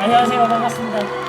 안녕하세요. 반갑습니다.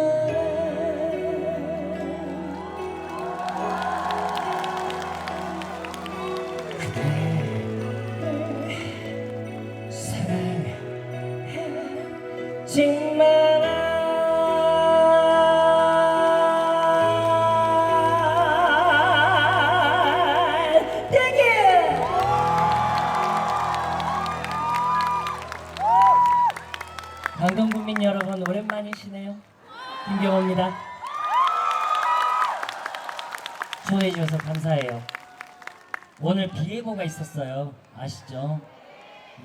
사 김경호입니다. 좋아해 주셔서 감사해요. 오늘 비 예보가 있었어요. 아시죠?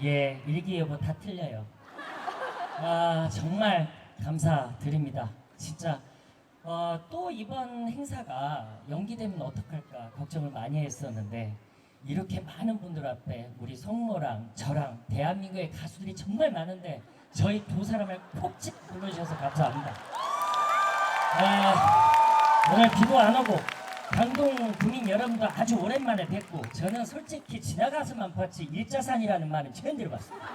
예, 일기예보 다 틀려요. 아, 정말 감사드립니다. 진짜 어, 또 이번 행사가 연기되면 어떡할까 걱정을 많이 했었는데 이렇게 많은 분들 앞에 우리 성모랑 저랑 대한민국의 가수들이 정말 많은데 저희 두 사람을 폭직 불러주셔서 감사합니다. 아, 오늘 비도 안 오고 강동 구민 여러분도 아주 오랜만에 뵙고 저는 솔직히 지나가서만 봤지 일자산이라는 말은 처음 들어봤습니다.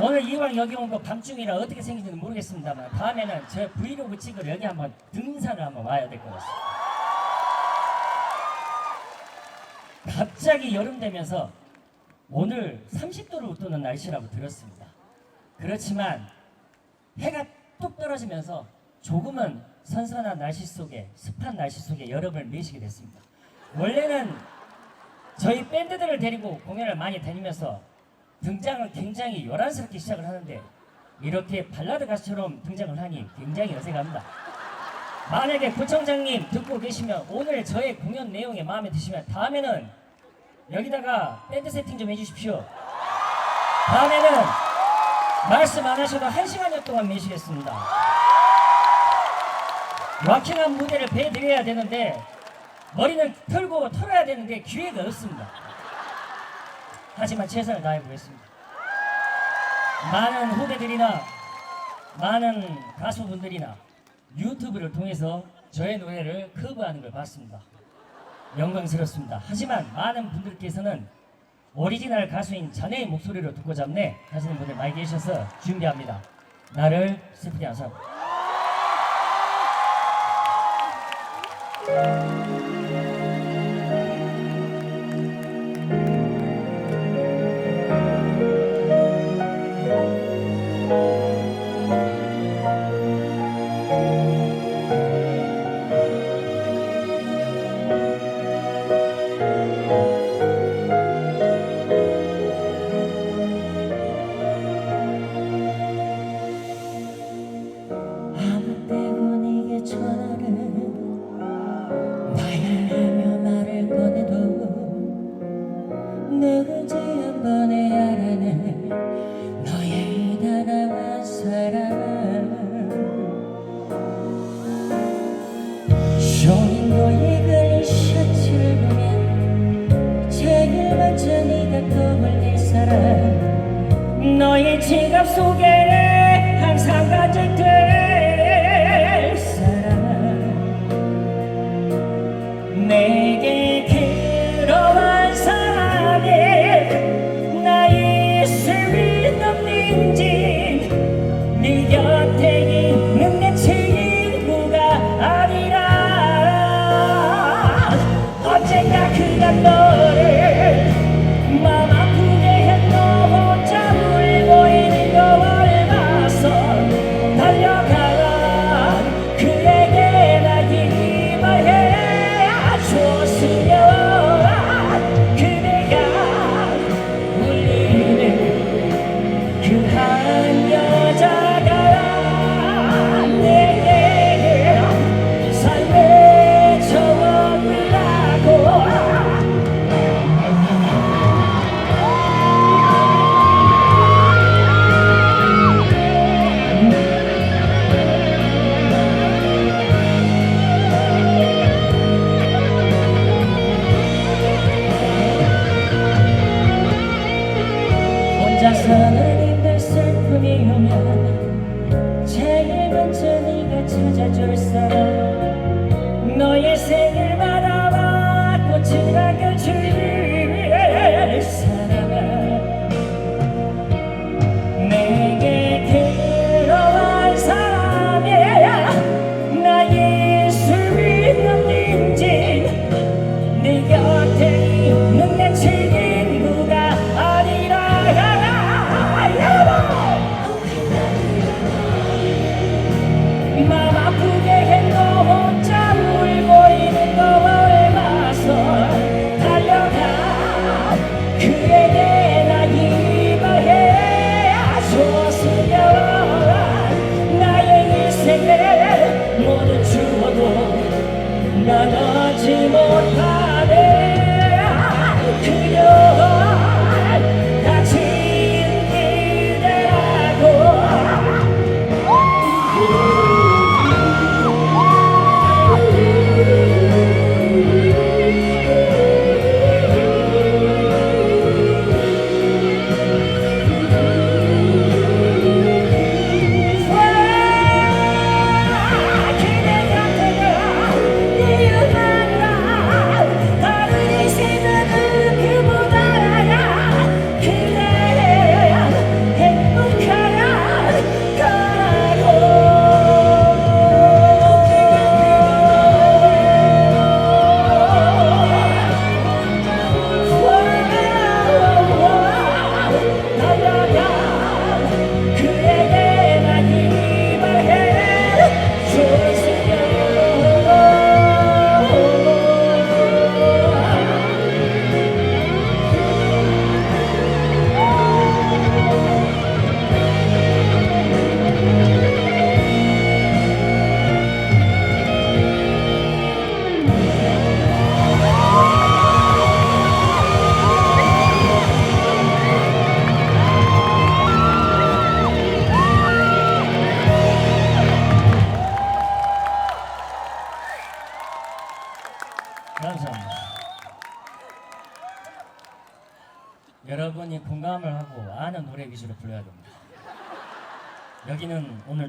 오늘 이왕 여기 온 거 밤중이라 어떻게 생긴지는 모르겠습니다만 다음에는 저 브이로그 찍으러 여기 한번 등산을 한번 와야 될 것 같습니다. 갑자기 여름 되면서 오늘 30도를 웃도는 날씨라고 들었습니다. 그렇지만 해가 뚝 떨어지면서 조금은 선선한 날씨 속에 습한 날씨 속에 여름을 내쉬게 됐습니다. 원래는 저희 밴드들을 데리고 공연을 많이 다니면서 등장을 굉장히 요란스럽게 시작을 하는데 이렇게 발라드 가수처럼 등장을 하니 굉장히 어색합니다. 만약에 구청장님 듣고 계시면 오늘 저의 공연 내용이 마음에 드시면 다음에는 여기다가 밴드 세팅 좀 해주십시오. 다음에는 말씀 안 하셔도 한 시간여 동안 매시겠습니다. 락킹한 무대를 배드려야 되는데 머리는 털고 털어야 되는데 기회가 없습니다. 하지만 최선을 다해 보겠습니다. 많은 후배들이나 많은 가수분들이나 유튜브를 통해서 저의 노래를 커버하는 걸 봤습니다. 영광스럽습니다. 하지만 많은 분들께서는 오리지널 가수인 자네의 목소리로 듣고 잡네 하시는 분들 많이 계셔서 준비합니다. 나를 슬프게 하사. 아 먼저 네가 떠올릴 사람 너의 지갑 속에 항상 가득될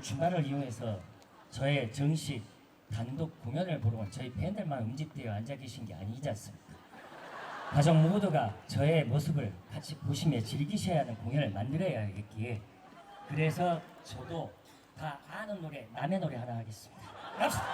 주말을 이용해서 저의 정식 단독 공연을 보러 온 저희 팬들만 움집되어 앉아 계신 게 아니지 않습니까? 가족 모두가 저의 모습을 같이 보시며 즐기셔야 하는 공연을 만들어야겠기에 그래서 저도 다 아는 노래, 남의 노래 하나 하겠습니다. 갑시다!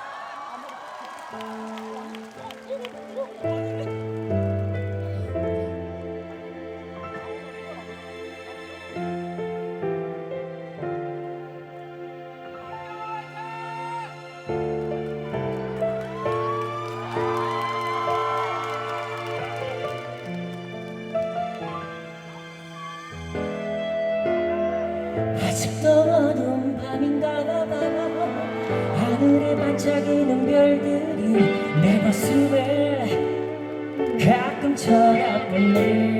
반짝이는 별들이 내 가슴에 가끔 쳐다보네.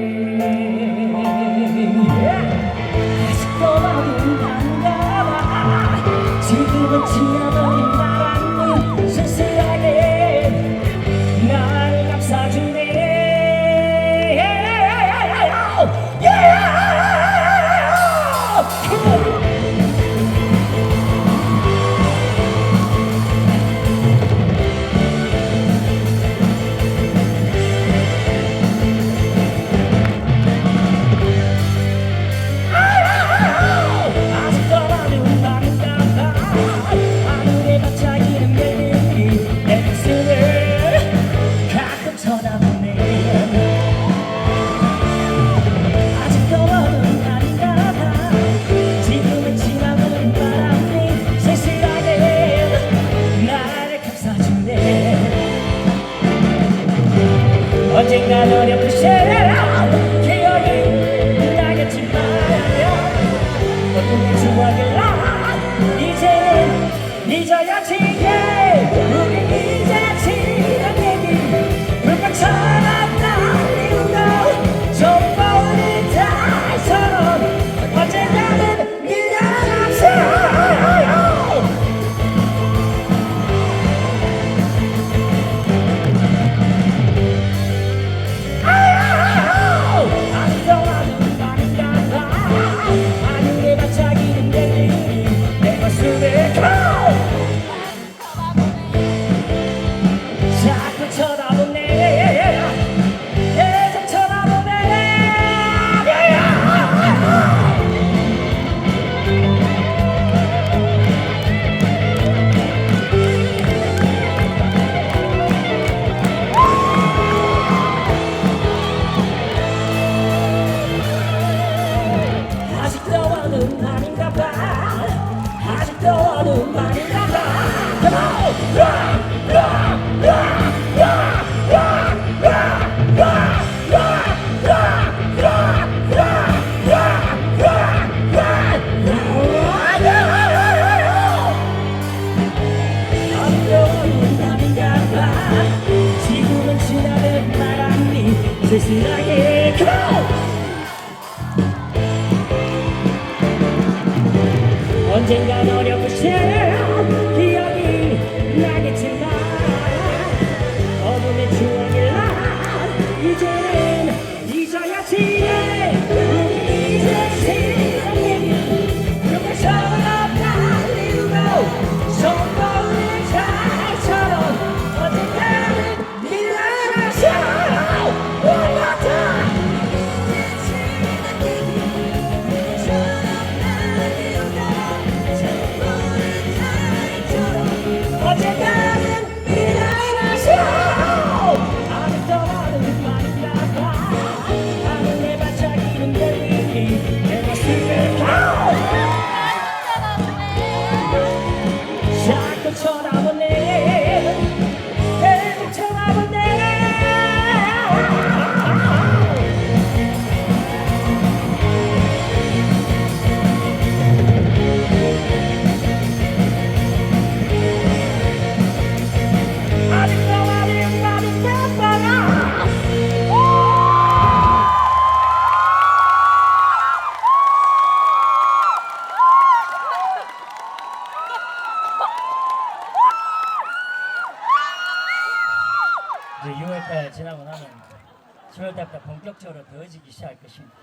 더워지기 시작할 것입니다.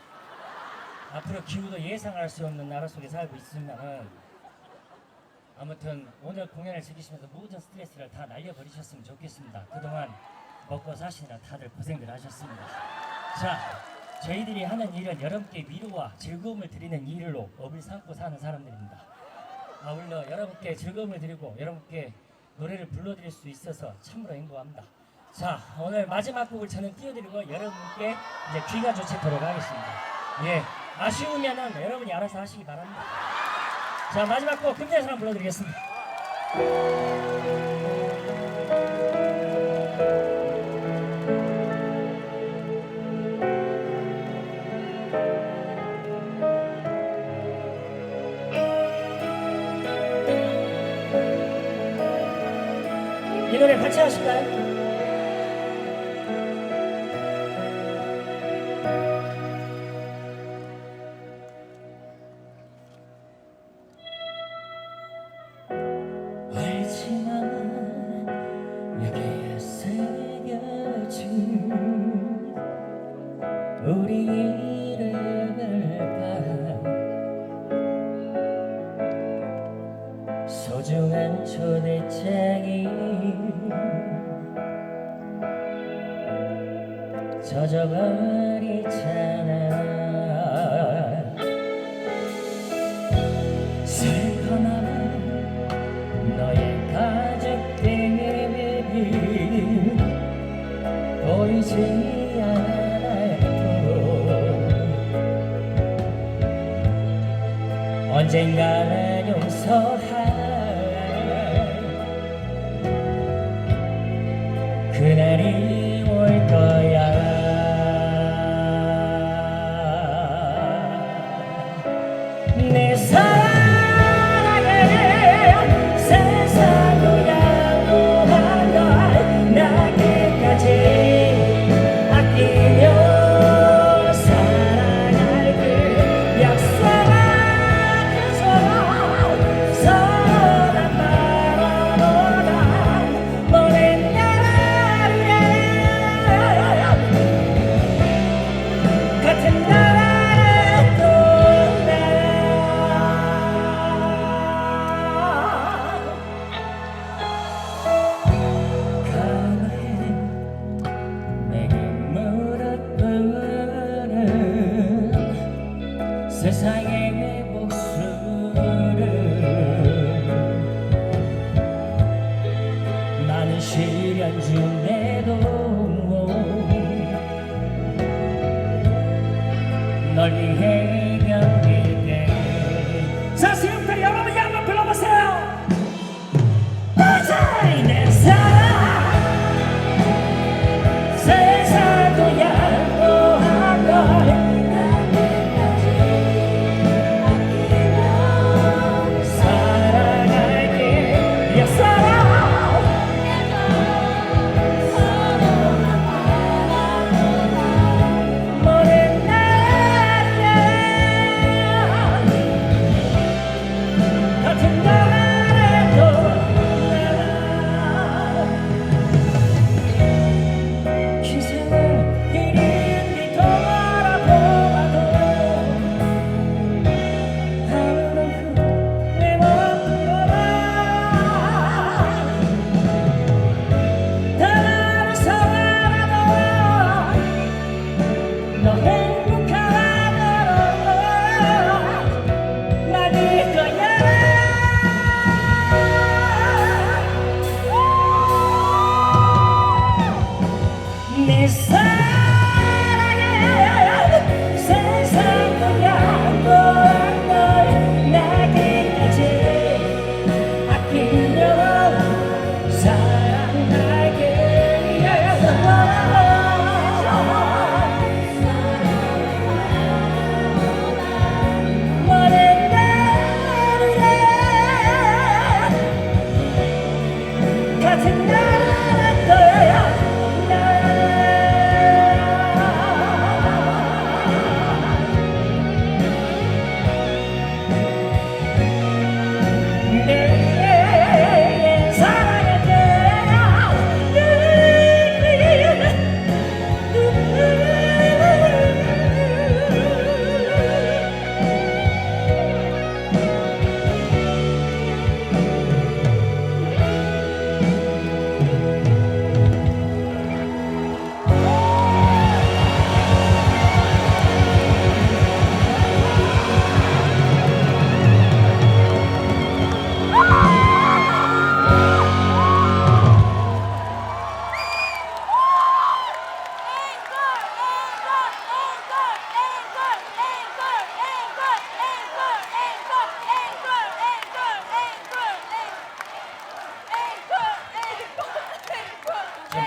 앞으로 기후도 예상할 수 없는 나라 속에 살고 있으면은 아무튼 오늘 공연을 즐기시면서 모든 스트레스를 다 날려버리셨으면 좋겠습니다. 그동안 먹고 사시느라 다들 고생들 하셨습니다. 자, 저희들이 하는 일은 여러분께 위로와 즐거움을 드리는 일로 업을 삼고 사는 사람들입니다. 아울러 여러분께 즐거움을 드리고 여러분께 노래를 불러드릴 수 있어서 참으로 행복합니다. 자, 오늘 마지막 곡을 저는 띄워드리고 여러분께 이제 귀가 조치도록 하겠습니다. 예, 아쉬우면은 여러분이 알아서 하시기 바랍니다. 자, 마지막 곡 금자의 사랑 불러드리겠습니다. 이 노래 같이 하실까요? 소중한 초대장이 젖어버리잖아 슬퍼나마 너의 가족들이 보이지 않아도 언젠가는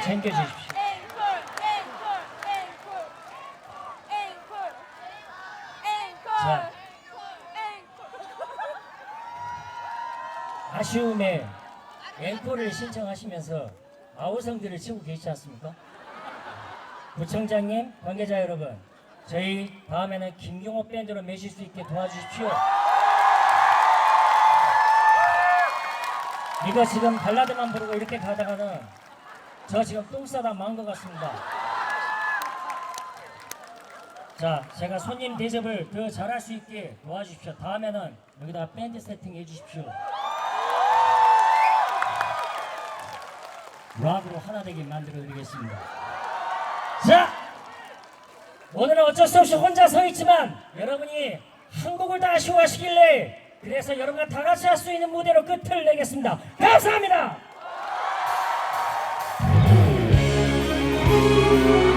챙겨주십시오. 아쉬움에 앵콜을 신청하시면서 아우성들을 치고 계시지 않습니까? 구청장님, 관계자 여러분, 저희 다음에는 김경호 밴드로 매실 수 있게 도와주십시오. 이거 지금 발라드만 부르고 이렇게 가다가는 저 지금 똥 싸다 만것 같습니다. 자, 제가 손님 대접을 더 잘할 수 있게 도와주십시오. 다음에는 여기다 밴드 세팅 해주십시오. 락으로 하나 되게 만들어 드리겠습니다. 자, 오늘은 어쩔 수 없이 혼자 서 있지만 여러분이 한국을 다 아쉬워하시길래 그래서 여러분과 다 같이 할 수 있는 무대로 끝을 내겠습니다. 감사합니다. 숨막